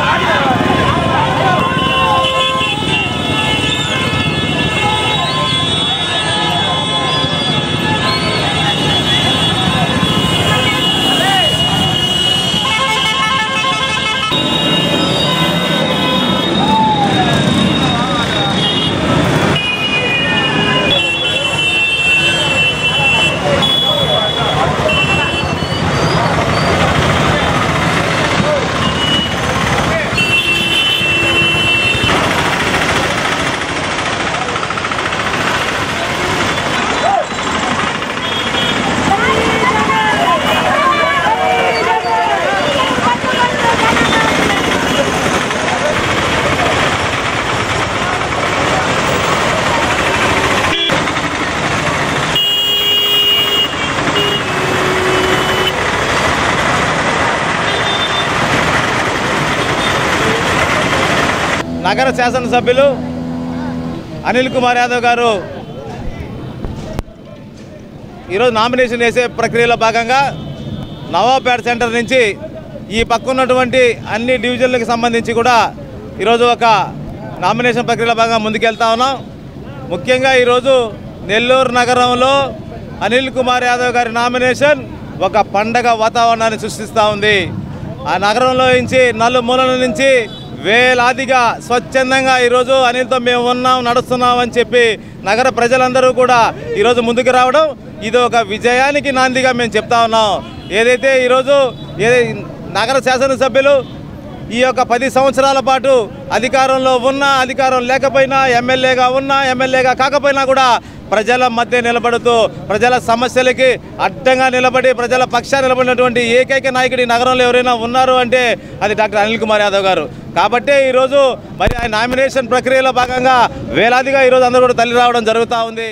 Olha! నగర శాసనసభ్యులు అనిల్ కుమార్ యాదవ్ గారు ఈరోజు నామినేషన్ వేసే ప్రక్రియలో భాగంగా నవాబ్పేట సెంటర్ నుంచి ఈ పక్క ఉన్నటువంటి అన్ని డివిజన్లకు సంబంధించి కూడా ఈరోజు ఒక నామినేషన్ ప్రక్రియలో భాగంగా ముందుకెళ్తా ఉన్నాం. ముఖ్యంగా ఈరోజు నెల్లూరు నగరంలో అనిల్ కుమార్ యాదవ్ గారి నామినేషన్ ఒక పండగ వాతావరణాన్ని సృష్టిస్తూ ఉంది. ఆ నగరంలో నుంచి నలుమూలల నుంచి వేలాదిగా స్వచ్ఛందంగా ఈరోజు అనిల్తో మేము ఉన్నాం నడుస్తున్నాం అని చెప్పి నగర ప్రజలందరూ కూడా ఈరోజు ముందుకు రావడం ఇది ఒక విజయానికి నాందిగా మేము చెప్తా ఉన్నాం. ఏదైతే ఈరోజు ఏ నగర శాసనసభ్యులు ఈ యొక్క పది సంవత్సరాల పాటు అధికారంలో ఉన్నా అధికారం లేకపోయినా ఎమ్మెల్యేగా ఉన్నా ఎమ్మెల్యేగా కాకపోయినా కూడా ప్రజల మధ్య నిలబడుతూ ప్రజల సమస్యలకి అడ్డంగా నిలబడి ప్రజల పక్షాన్ని నిలబడినటువంటి ఏకైక నాయకుడు ఈ నగరంలో ఎవరైనా ఉన్నారు అంటే అది డాక్టర్ అనిల్ కుమార్ యాదవ్ గారు. కాబట్టే ఈరోజు మరి ఆయన నామినేషన్ ప్రక్రియలో భాగంగా వేలాదిగా ఈరోజు అందరూ కూడా తల్లి రావడం జరుగుతూ ఉంది.